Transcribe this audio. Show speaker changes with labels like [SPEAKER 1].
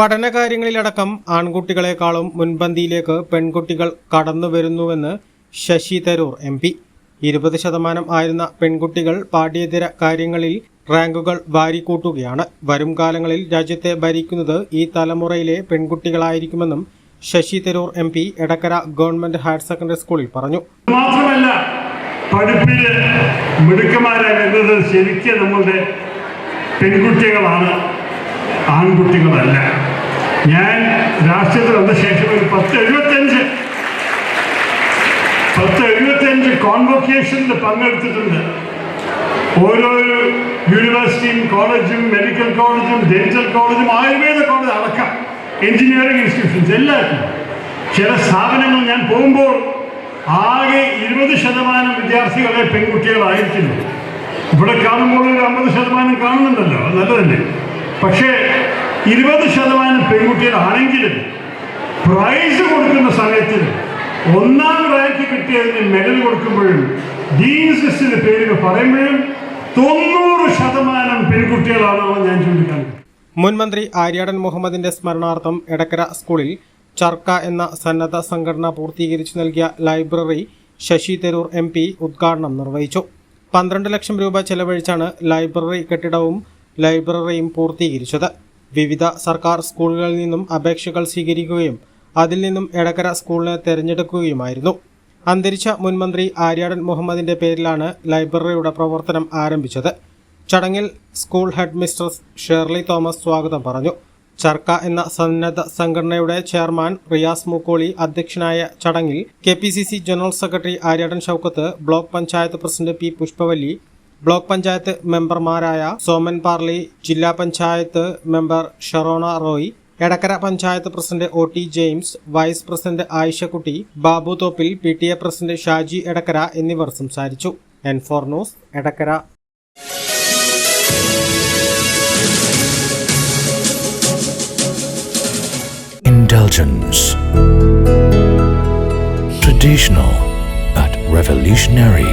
[SPEAKER 1] പഠനകാര്യങ്ങളിലടക്കം ആൺകുട്ടികളെക്കാളും മുൻപന്തിയിലേക്ക് പെൺകുട്ടികൾ കടന്നു വരുന്നുവെന്ന് ശശി തരൂർ എം പി. ഇരുപത് ശതമാനം ആയിരുന്ന പെൺകുട്ടികൾ പാഠ്യേതര കാര്യങ്ങളിൽ റാങ്കുകൾ വാരിക്കൂട്ടുകയാണ്. വരും കാലങ്ങളിൽ രാജ്യത്തെ ഭരിക്കുന്നത് ഈ തലമുറയിലെ പെൺകുട്ടികളായിരിക്കുമെന്നും Shashi Tharoor M P Edakkara government higher secondary സ്കൂളിൽ പറഞ്ഞു.
[SPEAKER 2] മാത്രമല്ല ശരിക്കും നമ്മളുടെ പെൺകുട്ടികളാണ് ആൺകുട്ടികളല്ല. ഞാൻ രാഷ്ട്രീയത്തിൽ വന്ന ശേഷം ഒരു പത്ത് എഴുപത്തഞ്ച് പത്ത് എഴുപത്തഞ്ച് കോൺവൊക്കേഷനിൽ പങ്കെടുത്തിട്ടുണ്ട്. ഓരോ യൂണിവേഴ്സിറ്റിയും കോളേജും മെഡിക്കൽ കോളേജും ഡെന്റൽ കോളേജും ആയുർവേദ കോളേജ് അടക്കം എഞ്ചിനീയറിംഗ് ഇൻസ്റ്റിറ്റ്യൂഷൻസ് എല്ലാവർക്കും. ചില സ്ഥാപനങ്ങൾ ഞാൻ പോകുമ്പോൾ ആകെ ഇരുപത് ശതമാനം വിദ്യാർത്ഥികളെ പെൺകുട്ടികളായിരിക്കുന്നു. ഇവിടെ കാണുമ്പോൾ ഒരു അമ്പത് ശതമാനം കാണുന്നുണ്ടല്ലോ നല്ലതല്ലേ? പക്ഷേ ഇരുപത് ശതമാനം പെൺകുട്ടികളാണെങ്കിലും പ്രൈസ് കൊടുക്കുന്ന സമയത്ത് ഒന്നാം റാങ്ക് കിട്ടിയതിന് മെഡൽ കൊടുക്കുമ്പോഴും ഡീൻസ് ലിസ്റ്റിന്റെ പേരുകൾ പറയുമ്പോഴും തൊണ്ണൂറ് ശതമാനം പെൺകുട്ടികളാണോ ഞാൻ ചൂണ്ടിക്കാണിക്കുന്നത്
[SPEAKER 1] മുൻ മന്ത്രി ആര്യാടൻ മുഹമ്മദിന്റെ സ്മരണാർത്ഥം എടക്കര സ്കൂളിൽ ചർക്ക എന്ന സന്നദ്ധ സംഘടന പൂർത്തീകരിച്ചു നൽകിയ library Shashi Tharoor M P ഉദ്ഘാടനം നിർവഹിച്ചു. പന്ത്രണ്ട് ലക്ഷം രൂപ ചെലവഴിച്ചാണ് ലൈബ്രറി കെട്ടിടവും ലൈബ്രറിയും പൂർത്തീകരിച്ചത്. വിവിധ സർക്കാർ സ്കൂളുകളിൽ നിന്നും അപേക്ഷകൾ സ്വീകരിക്കുകയും അതിൽ നിന്നും എടക്കര സ്കൂളിനെ തെരഞ്ഞെടുക്കുകയുമായിരുന്നു. അന്തരിച്ച മുൻമന്ത്രി ആര്യാടൻ മുഹമ്മദിന്റെ പേരിലാണ് ലൈബ്രറിയുടെ പ്രവർത്തനം ആരംഭിച്ചത്. ചടങ്ങിൽ school head mistress Shirley Thomas സ്വാഗതം പറഞ്ഞു. ചർക്ക എന്ന സന്നദ്ധ സംഘടനയുടെ ചെയർമാൻ റിയാസ് മൂക്കോളി അധ്യക്ഷനായ ചടങ്ങിൽ K general secretary Aryadan Shoukath block panchayat president P Pushpavalli block panchayat മെമ്പർമാരായ സോമൻ പാർലി ജില്ലാ panchayat member Sharona Roy Edakkara panchayat president O T James vice president Ayishakutty Babu Thoppil P T A president Shaji Edakkara എന്നിവർ സംസാരിച്ചു N four news Edakkara
[SPEAKER 3] Indulgence. Traditional but revolutionary.